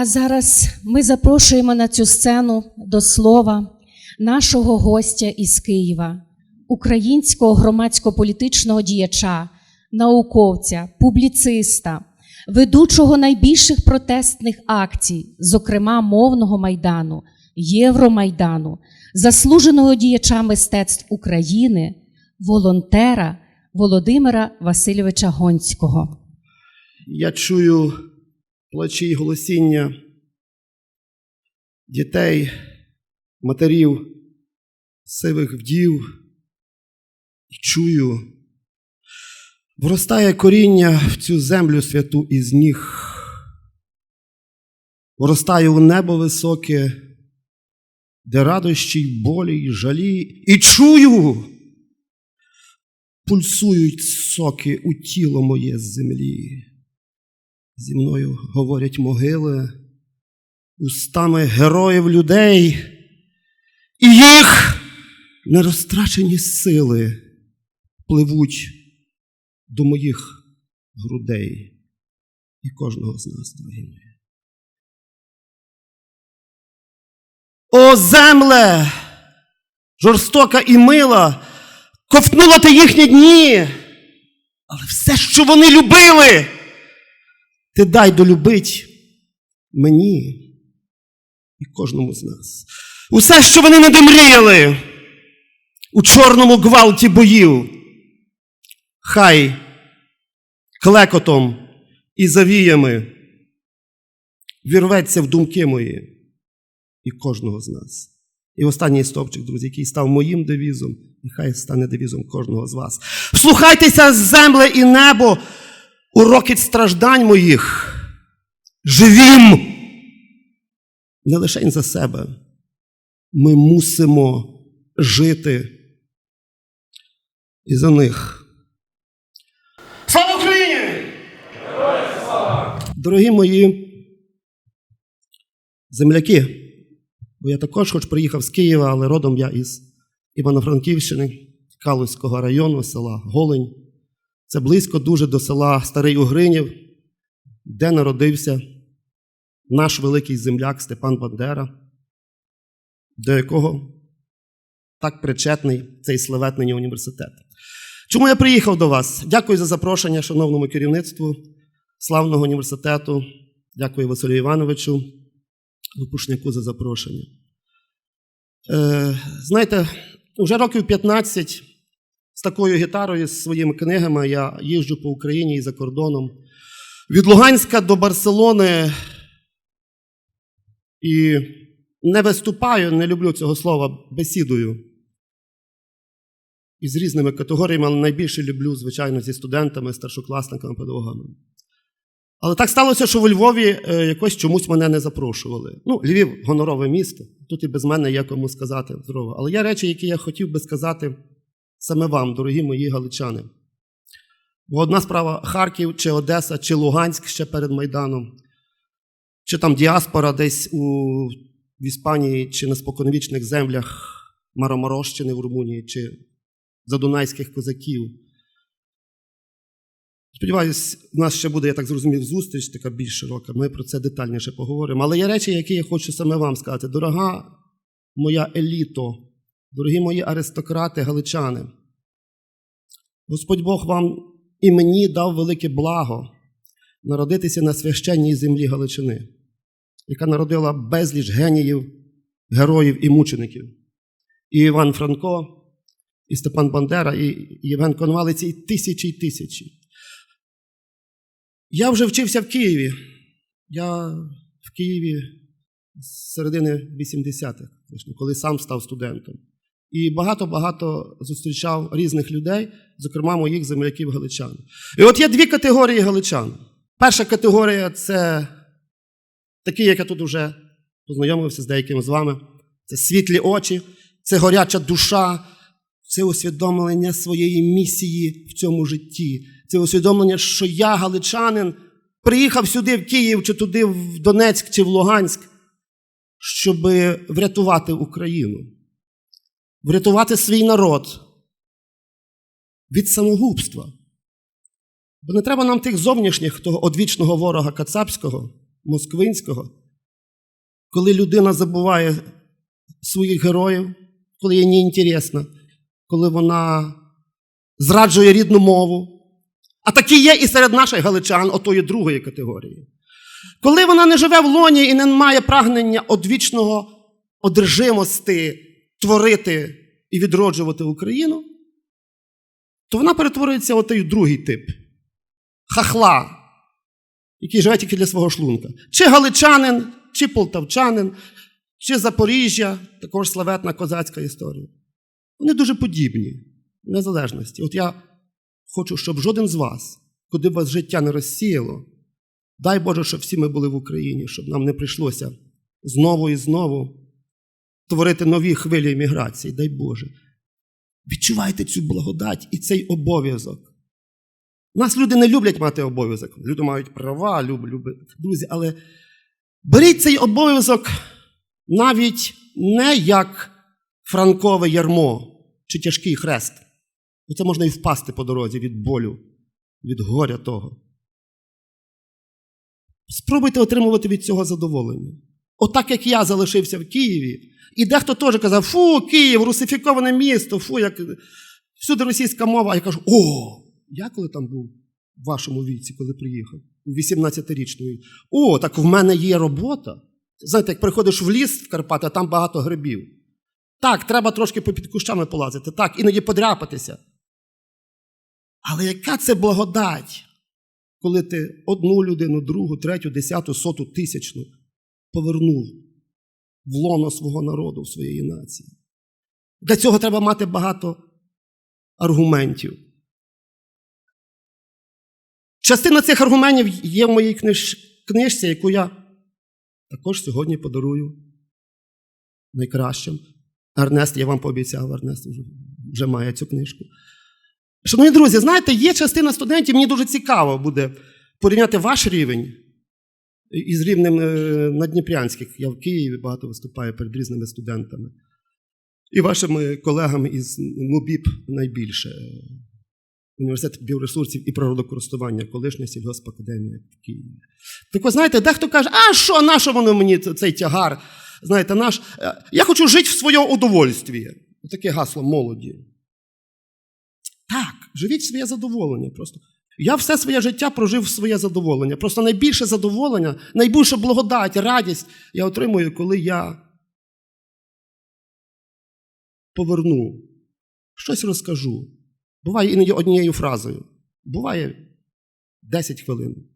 А зараз ми запрошуємо на цю сцену до слова нашого гостя із Києва, українського громадсько-політичного діяча, науковця, публіциста, ведучого найбільших протестних акцій, зокрема мовного майдану, Євромайдану, заслуженого діяча мистецтв України, волонтера Володимира Васильовича Гонського. Я чую плачі й голосіння дітей, матерів, сивих вдів. І чую, вростає коріння в цю землю святу із ніг. Вростає у небо високе, де радощі й болі й жалі, і чую, пульсують соки у тіло моє землі. Зі мною говорять могили устами героїв людей, і їх нерозтрачені сили пливуть до моїх грудей і кожного з нас, дорогі. О, земле! Жорстока і мила, ковтнула ти їхні дні, але все, що вони любили, ти дай долюбить мені і кожному з нас. Усе, що вони не домріяли у чорному гвалті боїв, хай клекотом і завіями вірветься в думки мої і кожного з нас. І останній стовпчик, друзі, який став моїм девізом, і хай стане девізом кожного з вас. Вслухайтеся земле і небо у рокіт страждань моїх. Живім! Не лише за себе. Ми мусимо жити і за них. Слава Україні! Дорогі мої земляки, бо я також хоч приїхав з Києва, але родом я із Івано-Франківщини, Калузького району, села Голень. Це близько дуже до села Старий Угринів, де народився наш великий земляк Степан Бандера, до якого так причетний цей славетний університет. Чому я приїхав до вас? Дякую за запрошення, шановному керівництву славного університету. Дякую Василю Івановичу, Лопушняку за запрошення. Е, знаєте, вже років 15 з такою гітарою, з своїми книгами я їжджу по Україні і за кордоном. Від Луганська до Барселони і не виступаю, не люблю цього слова, бесідую. І з різними категоріями, але найбільше люблю, звичайно, зі студентами, старшокласниками, педагогами. Але так сталося, що у Львові е, якось чомусь мене не запрошували. Ну, Львів гонорове місто, тут і без мене є кому сказати здорово. Але є речі, які я хотів би сказати саме вам, дорогі мої галичани. Бо одна справа Харків, чи Одеса, чи Луганськ ще перед Майданом, чи там діаспора десь у, в Іспанії, чи на споконвічних землях Мароморощини в Румунії, чи задунайських козаків. Сподіваюсь, у нас ще буде, я так зрозумів, зустріч така більш широка. Ми про це детальніше поговоримо. Але є речі, які я хочу саме вам сказати. Дорога моя еліто, дорогі мої аристократи, галичани. Господь Бог вам і мені дав велике благо народитися на священній землі Галичини, яка народила безліч геніїв, героїв і мучеників. І Іван Франко, і Степан Бандера, і Євген Конвалець, і тисячі й тисячі. Я вже вчився в Києві. Я в Києві з середини 80-х, коли сам став студентом. І багато-багато зустрічав різних людей, зокрема моїх земляків галичан. І от є дві категорії галичан. Перша категорія це такі, як я тут вже познайомився з деякими з вами. Це світлі очі, це горяча душа, це усвідомлення своєї місії в цьому житті. Це усвідомлення, що я, галичанин, приїхав сюди, в Київ, чи туди, в Донецьк, чи в Луганськ, щоб врятувати Україну, врятувати свій народ від самогубства. Бо не треба нам тих зовнішніх, того одвічного ворога Кацапського, Москвинського, коли людина забуває своїх героїв, коли їй неінтересно, коли вона зраджує рідну мову. А такі є і серед наших галичан, отої другої категорії. Коли вона не живе в лоні і не має прагнення одвічного одержимості творити і відроджувати Україну, то вона перетворюється в той другий тип хахла, який живе тільки для свого шлунка. Чи галичанин, чи полтавчанин, чи Запоріжжя, також славетна козацька історія. Вони дуже подібні, в незалежності. От я хочу, щоб жоден з вас, куди б вас життя не розсіяло, дай Боже, щоб всі ми були в Україні, щоб нам не прийшлося знову і знову творити нові хвилі еміграції, дай Боже. Відчувайте цю благодать і цей обов'язок. Нас люди не люблять мати обов'язок. Люди мають права, люб, люблять друзі, але беріть цей обов'язок навіть не як франкове ярмо чи тяжкий хрест. Бо це можна і впасти по дорозі від болю, від горя того. Спробуйте отримувати від цього задоволення. Отак, як я залишився в Києві, і дехто теж казав, фу, Київ, русифіковане місто, фу, як всюди російська мова. А я кажу, о, я коли там був в вашому віці, коли приїхав, у 18-річному. О, так в мене є робота. Знаєте, як приходиш в ліс в Карпати, а там багато грибів. Так, треба трошки попід кущами полазити, так, іноді подряпатися. Але яка це благодать, коли ти одну людину, другу, третю, десяту, соту, тисячну повернув в лоно свого народу, в своєї нації. Для цього треба мати багато аргументів. Частина цих аргументів є в моїй книж... книжці, яку я також сьогодні подарую найкращим. Ернест, я вам пообіцяв, Ернест вже, вже має цю книжку. Шановні друзі, знаєте, є частина студентів, мені дуже цікаво буде порівняти ваш рівень із рівнем е, надніпрянських. Я в Києві багато виступаю перед різними студентами. І вашими колегами із МУБІП найбільше. Університет біоресурсів і природокористування, колишня сільгоспакадемія в Києві. Так ви знаєте, дехто каже, а що, на що воно мені цей тягар? Знаєте, наш, е, я хочу жити в своєму удовольстві. Таке гасло молоді. Так, живіть своє задоволення. Просто. Я все своє життя прожив своє задоволення. Просто найбільше задоволення, найбільше благодать, радість я отримую, коли я поверну, щось розкажу. Буває іноді однією фразою. Буває 10 хвилин,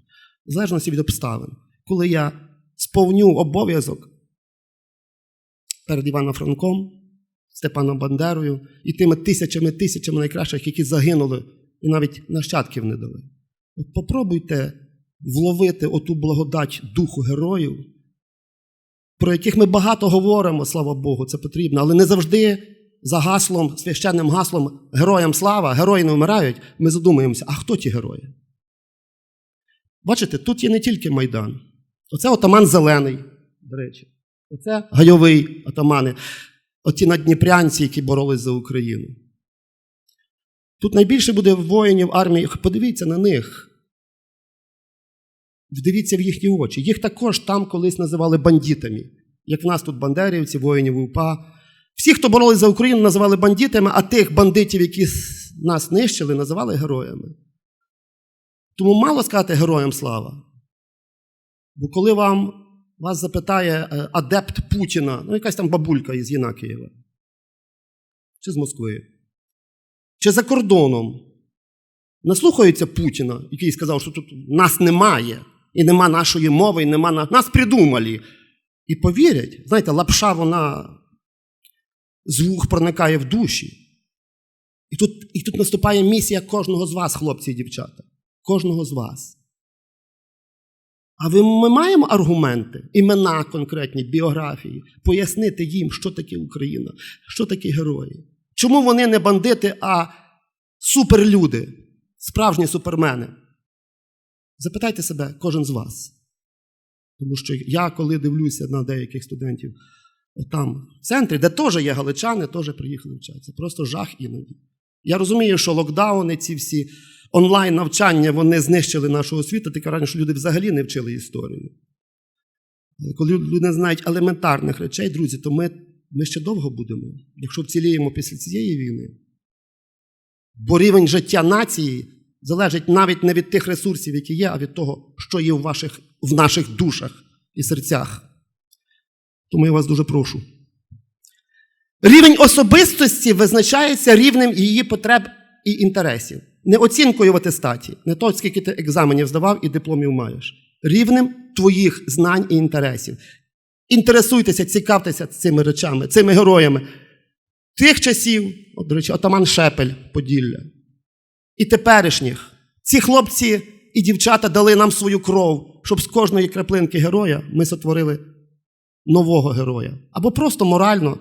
в залежності від обставин, коли я сповню обов'язок перед Іваном Франком, Степаном Бандерою і тими тисячами тисячами найкращих, які загинули і навіть нащадків не дали. От попробуйте вловити оту благодать духу героїв, про яких ми багато говоримо, слава Богу, це потрібно, але не завжди за гаслом, священним гаслом Героям слава, герої не вмирають, ми задумуємося, а хто ті герої? Бачите, тут є не тільки Майдан. Оце отаман Зелений, до речі. Оце гайовий отамани. Оті надніпрянці, які боролись за Україну. Тут найбільше буде воїнів армії. Подивіться на них. Вдивіться в їхні очі. Їх також там колись називали бандитами. Як в нас тут бандерівці, воїнів УПА. Всі, хто боролись за Україну, називали бандитами, а тих бандитів, які нас нищили, називали героями. Тому мало сказати героям слава. Бо коли вам вас запитає е, адепт Путіна, ну якась там бабулька із Єнакієва, чи з Москви, чи за кордоном, наслухаються Путіна, який сказав, що тут нас немає, і нема нашої мови, і нема на... нас придумали. І повірять, знаєте, лапша вона з вух проникає в душі. І тут, і тут наступає місія кожного з вас, хлопці і дівчата. Кожного з вас. А ви, ми маємо аргументи, імена конкретні, біографії, пояснити їм, що таке Україна, що таке герої. Чому вони не бандити, а суперлюди, справжні супермени? Запитайте себе, кожен з вас. Тому що я, коли дивлюся на деяких студентів, отам в центрі, де теж є галичани, теж приїхали вчатися. Просто жах іноді. Я розумію, що локдауни, ці всі онлайн-навчання, вони знищили нашу освіту, таке раніше, люди взагалі не вчили історію. Коли люди не знають елементарних речей, друзі, то ми, ми ще довго будемо, якщо вціліємо після цієї війни. Бо рівень життя нації залежить навіть не від тих ресурсів, які є, а від того, що є в, ваших, в наших душах і серцях. Тому я вас дуже прошу. Рівень особистості визначається рівнем її потреб і інтересів. Не оцінкою в атестаті, не то, скільки ти екзаменів здавав і дипломів маєш. Рівнем твоїх знань і інтересів. Інтересуйтеся, цікавтеся цими речами, цими героями. Тих часів, от, до речі, отаман Шепель Поділля, і теперішніх. Ці хлопці і дівчата дали нам свою кров, щоб з кожної краплинки героя ми сотворили нового героя. Або просто морально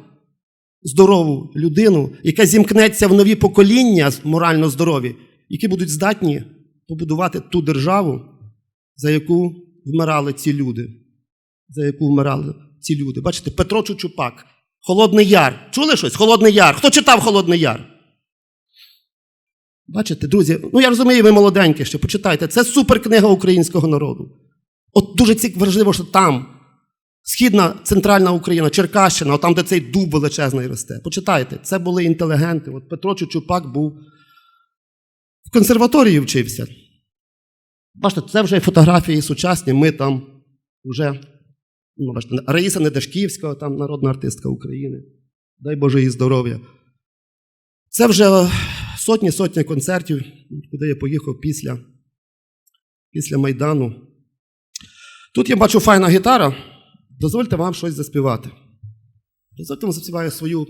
здорову людину, яка зімкнеться в нові покоління морально здорові, які будуть здатні побудувати ту державу, за яку вмирали ці люди. За яку вмирали ці люди. Бачите, Петро Чучупак, Холодний Яр. Чули щось? Холодний Яр. Хто читав Холодний Яр? Бачите, друзі, ну я розумію, ви молоденькі ще, почитайте. Це суперкнига українського народу. От дуже важливо, що там, Східна центральна Україна, Черкащина, там, де цей дуб величезний росте. Почитайте, це були інтелігенти. От Петро Чучупак був в консерваторії вчився. Бачите, це вже фотографії сучасні, ми там вже, ну, бачите, Раїса Недашківська, там народна артистка України. Дай Боже їй здоров'я. Це вже сотні-сотні концертів, куди я поїхав після, після Майдану. Тут я бачу файна гітара. Дозвольте вам щось заспівати. Дозвольте вам заспіваю свою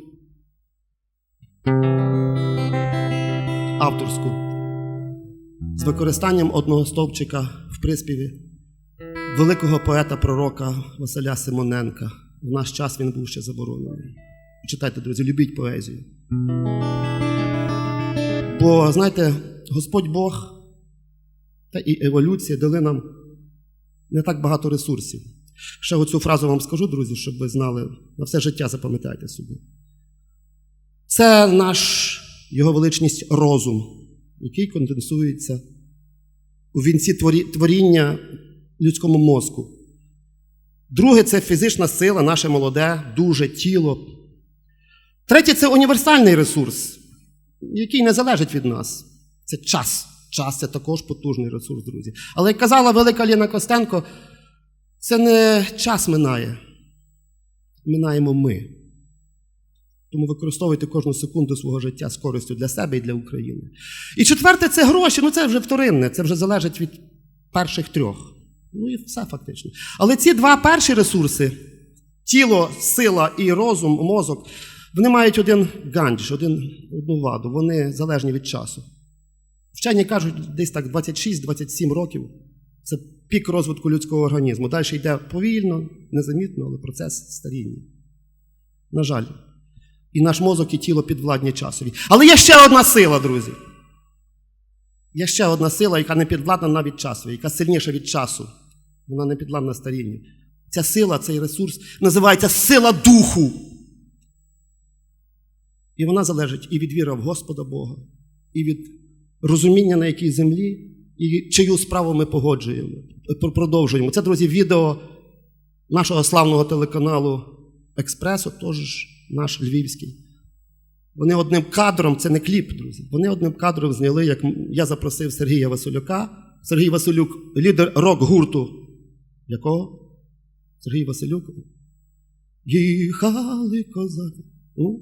авторську з використанням одного стовпчика в приспіві великого поета-пророка Василя Симоненка. В наш час він був ще заборонений. Читайте, друзі, любіть поезію. Бо, знаєте, Господь Бог та і еволюція дали нам не так багато ресурсів. Ще оцю фразу вам скажу, друзі, щоб ви знали, на все життя запам'ятайте собі. Це наш його величність розум, який конденсується у вінці творі- творіння людському мозку. Друге це фізична сила, наше молоде, дуже тіло. Третє це універсальний ресурс, який не залежить від нас. Це час. Час це також потужний ресурс, друзі. Але як казала велика Ліна Костенко, це не час минає. Минаємо ми. Тому використовуйте кожну секунду свого життя з користю для себе і для України. І четверте це гроші. Ну це вже вторинне, це вже залежить від перших трьох. Ну і все фактично. Але ці два перші ресурси тіло, сила і розум, мозок, вони мають один гандж, один, одну ваду, вони залежні від часу. Вчені кажуть, десь так 26-27 років це пік розвитку людського організму. Далі йде повільно, незамітно, але процес старіння. На жаль. І наш мозок і тіло підвладні часові. Але є ще одна сила, друзі. Є ще одна сила, яка не підвладна навіть часові, яка сильніша від часу. Вона не підвладна старінню. Ця сила, цей ресурс називається сила духу. І вона залежить і від віри в Господа Бога, і від розуміння, на якій землі, і чию справу ми погоджуємо, продовжуємо. Це, друзі, відео нашого славного телеканалу Експресу, теж наш львівський. Вони одним кадром, це не кліп, друзі. Вони одним кадром зняли, як я запросив Сергія Василюка. Сергій Василюк, лідер рок-гурту. Якого? Сергій Василюк. Їхали козаки. Ну,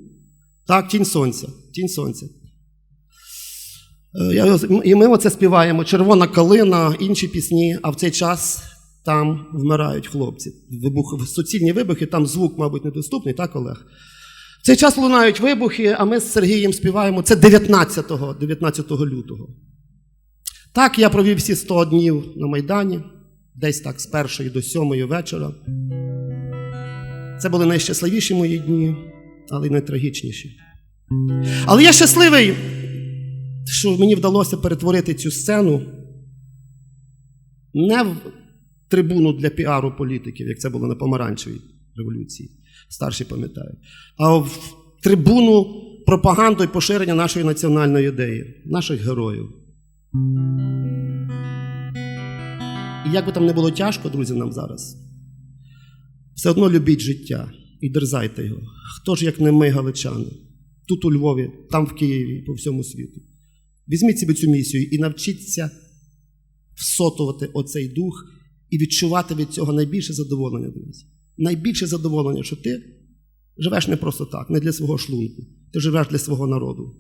так, тінь сонця. Тінь сонця. Е, я- І ми оце співаємо Червона калина, інші пісні, а в цей час там вмирають хлопці. Вибух, суцільні вибухи, там звук, мабуть, недоступний, так, Олег? В цей час лунають вибухи, а ми з Сергієм співаємо. Це 19, 19 лютого. Так, я провів всі 100 днів на Майдані, десь так з першої до сьомої вечора. Це були найщасливіші мої дні, але й найтрагічніші. Але я щасливий, що мені вдалося перетворити цю сцену не в трибуну для піару політиків, як це було на помаранчевій революції, старші пам'ятають, а в трибуну пропаганду і поширення нашої національної ідеї, наших героїв. І як би там не було тяжко, друзі, нам зараз. Все одно любіть життя і дерзайте його. Хто ж, як не ми, галичани, тут у Львові, там в Києві, по всьому світу. Візьміть собі цю місію і навчіться всотувати оцей дух і відчувати від цього найбільше задоволення, друзі. Найбільше задоволення, що ти живеш не просто так, не для свого шлунку, ти живеш для свого народу,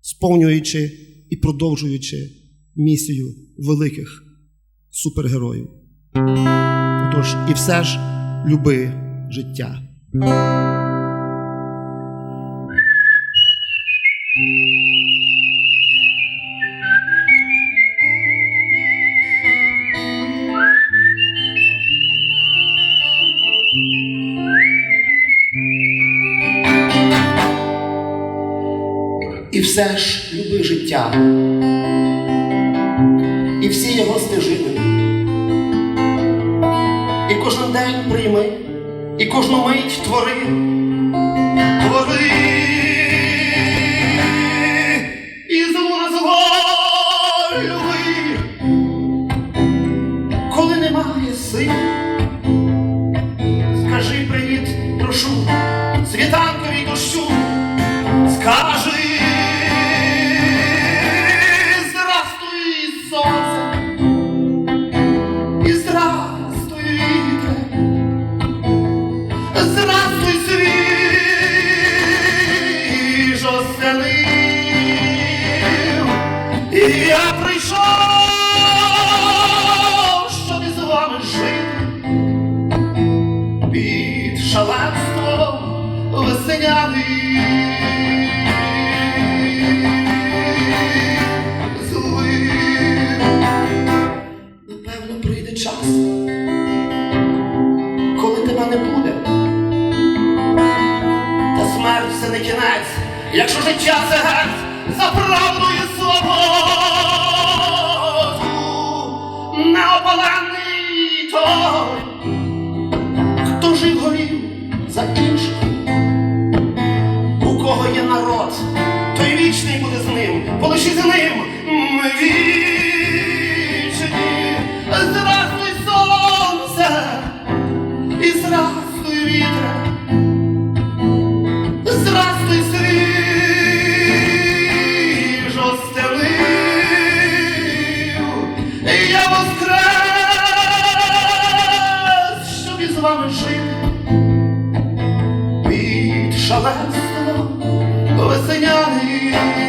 сповнюючи і продовжуючи місію великих супергероїв. Отож, і все ж люби життя. І все ж люби життя. Кожну мить твори. Якщо життя це геть за правду і свободу, неопалений той, хто жив горів за інших. У кого є народ, той вічний буде з ним, полиши з ним ми finale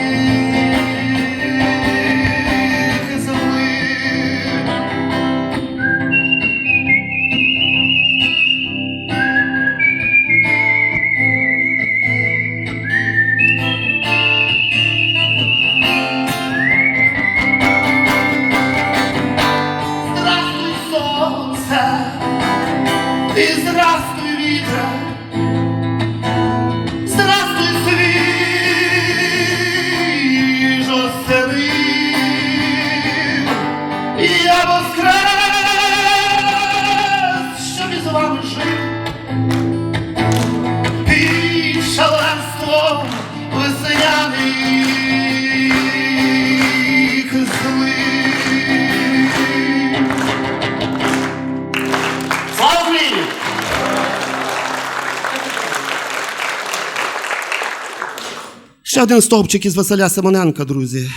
Ще один стовпчик із Василя Симоненка, друзі.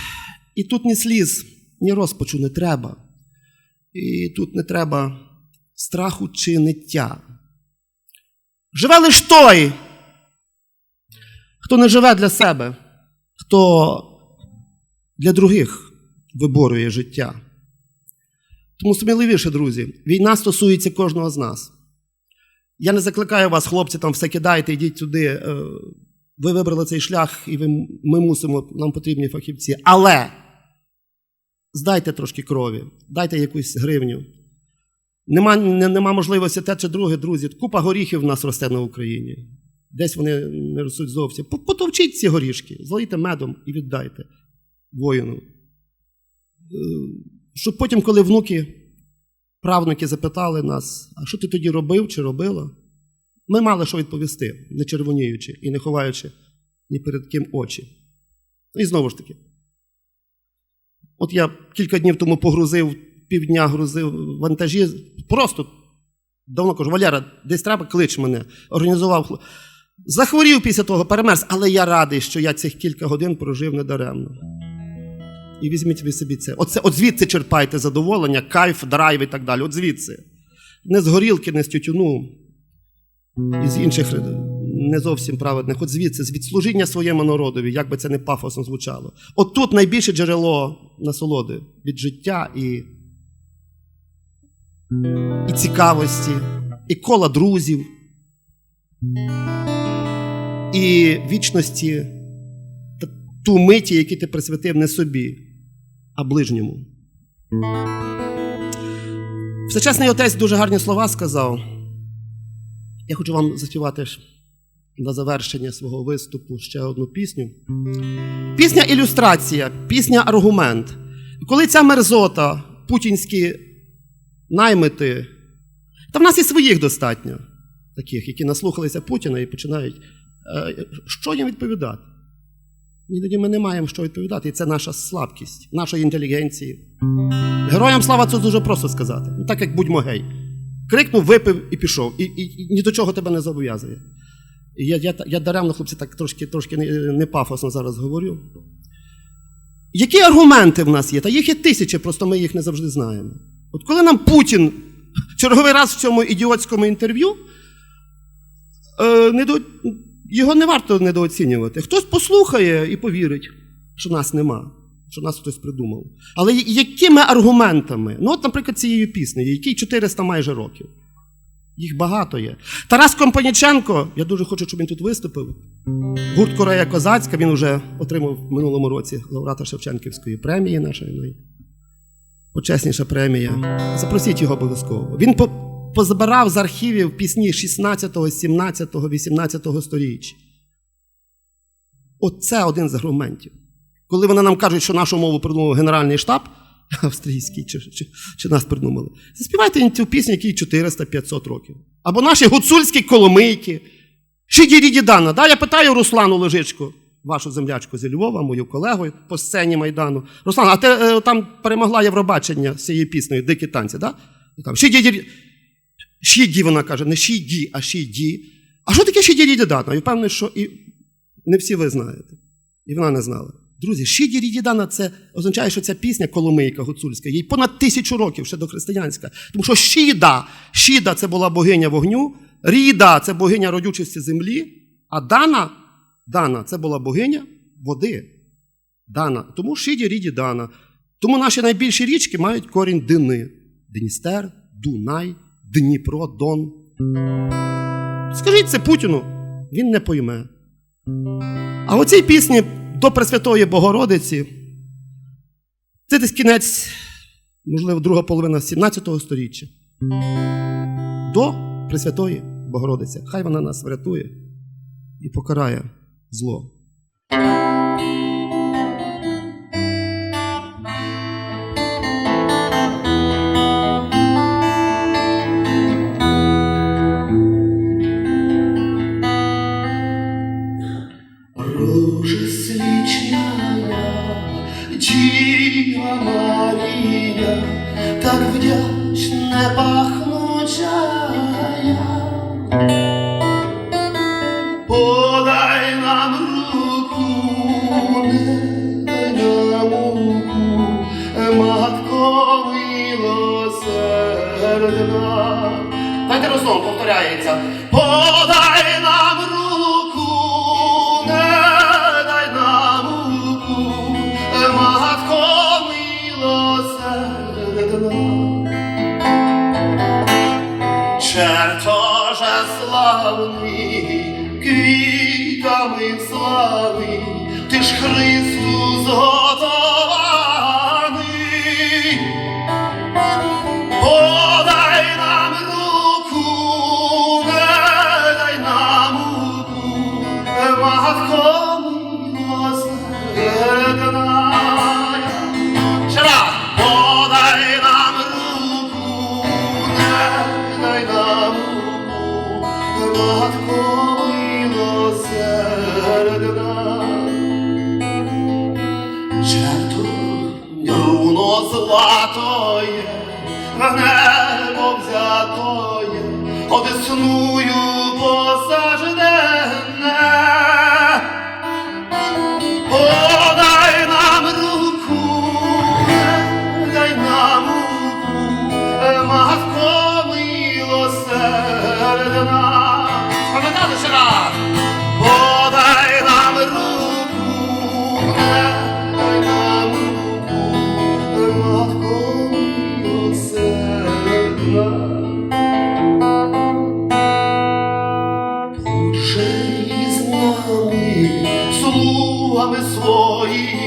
І тут ні сліз, ні розпачу не треба. І тут не треба страху чи ниття. Живе лиш той, хто не живе для себе, хто для других виборює життя. Тому сміливіше, друзі, війна стосується кожного з нас. Я не закликаю вас, хлопці, там все кидайте, йдіть туди. Ви вибрали цей шлях, і ви, ми мусимо, нам потрібні фахівці. Але здайте трошки крові, дайте якусь гривню. Нема, не, нема можливості те чи друге, друзі. Купа горіхів в нас росте на Україні. Десь вони не ростуть зовсім. Потовчіть ці горішки, злийте медом і віддайте воїну. Е, Щоб потім, коли внуки, правнуки запитали нас, а що ти тоді робив чи робила? Ми мали що відповісти, не червоніючи і не ховаючи ні перед ким очі. І знову ж таки. От я кілька днів тому погрузив, півдня грузив вантажі, просто Давно кажу, Валера, десь треба, клич мене. Організував. Захворів після того, перемерз, але я радий, що я цих кілька годин прожив недаремно. І візьміть ви собі це. Оце, от звідси черпайте задоволення, кайф, драйв і так далі. От звідси. Не з горілки, не з тютюну, і з інших е, не зовсім праведних. От звідси, з відслужіння своєму народові, як би це не пафосно звучало. От тут найбільше джерело насолоди від життя і, і цікавості, і кола друзів, і вічності ту миті, які ти присвятив не собі, а ближньому. Всечесний отець дуже гарні слова сказав. Я хочу вам заспівати на завершення свого виступу ще одну пісню. Пісня ілюстрація, пісня аргумент. Коли ця мерзота, путінські наймити, та в нас і своїх достатньо, таких, які наслухалися Путіна і починають. е, Що їм відповідати? Іноді ми не маємо що відповідати, і це наша слабкість, нашої інтелігенції. Героям слава це дуже просто сказати. Ну, так як будьмо гей. Крикнув, випив і пішов. І, і, і ні до чого тебе не зобов'язує. Я, я, я даремно, хлопці, так трошки, трошки не пафосно зараз говорю. Які аргументи в нас є? Та їх є тисячі, просто ми їх не завжди знаємо. От коли нам Путін черговий раз в цьому ідіотському інтерв'ю, е, недо... його не варто недооцінювати. Хтось послухає і повірить, що нас нема, що нас хтось придумав. Але якими аргументами? Ну, от, наприклад, цією піснею, якій 400 майже років. Їх багато є. Тарас Компаніченко, я дуже хочу, щоб він тут виступив. Гурт Корея Козацька, він вже отримав в минулому році лауреата Шевченківської премії, нашої найпочесніша премія. Запросіть його обов'язково. Він по- позабирав з архівів пісні 16, 17, 18 сторіч. Оце один з аргументів. Коли вони нам кажуть, що нашу мову придумав Генеральний штаб австрійський, чи, чи, чи нас придумали, заспівайте цю пісню, якій 400-500 років. Або наші гуцульські коломийки. Шиді Дана. Да? Я питаю Руслану Лежичку, вашу землячку зі Львова, мою колегу по сцені Майдану. Руслан, а ти е, там перемогла Євробачення з цією піснею Дикі танці, да? Там, Шиді Шіді, вона каже, не Шіді, а Шіді. А що таке Шіді Дана? Я впевнений, що і не всі ви знаєте. І вона не знала. Друзі, Шіді Рідідана це означає, що ця пісня Коломийка гуцульська, їй понад тисячу років ще дохристиянська. Тому що Шіда, Шіда це була богиня вогню, Ріда це богиня родючості землі, а Дана, Дана це була богиня води. Дана. Тому Шіді Ріді Дана. Тому наші найбільші річки мають корінь Дини. Дністер, Дунай, Дніпро, Дон. Скажіть це Путіну, він не пойме. А в цій пісні до Пресвятої Богородиці це десь кінець, можливо, друга половина 17 століття. До Пресвятої Богородиці. Хай вона нас врятує і покарає зло. Разом. Подай одесную слугами своїми,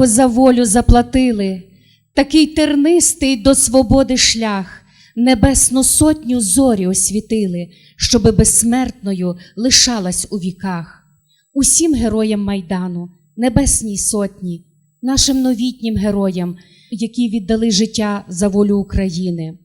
дорого за волю заплатили, такий тернистий до свободи шлях, небесну сотню зорі освітили, щоби безсмертною лишалась у віках. Усім героям Майдану, Небесній сотні, нашим новітнім героям, які віддали життя за волю України.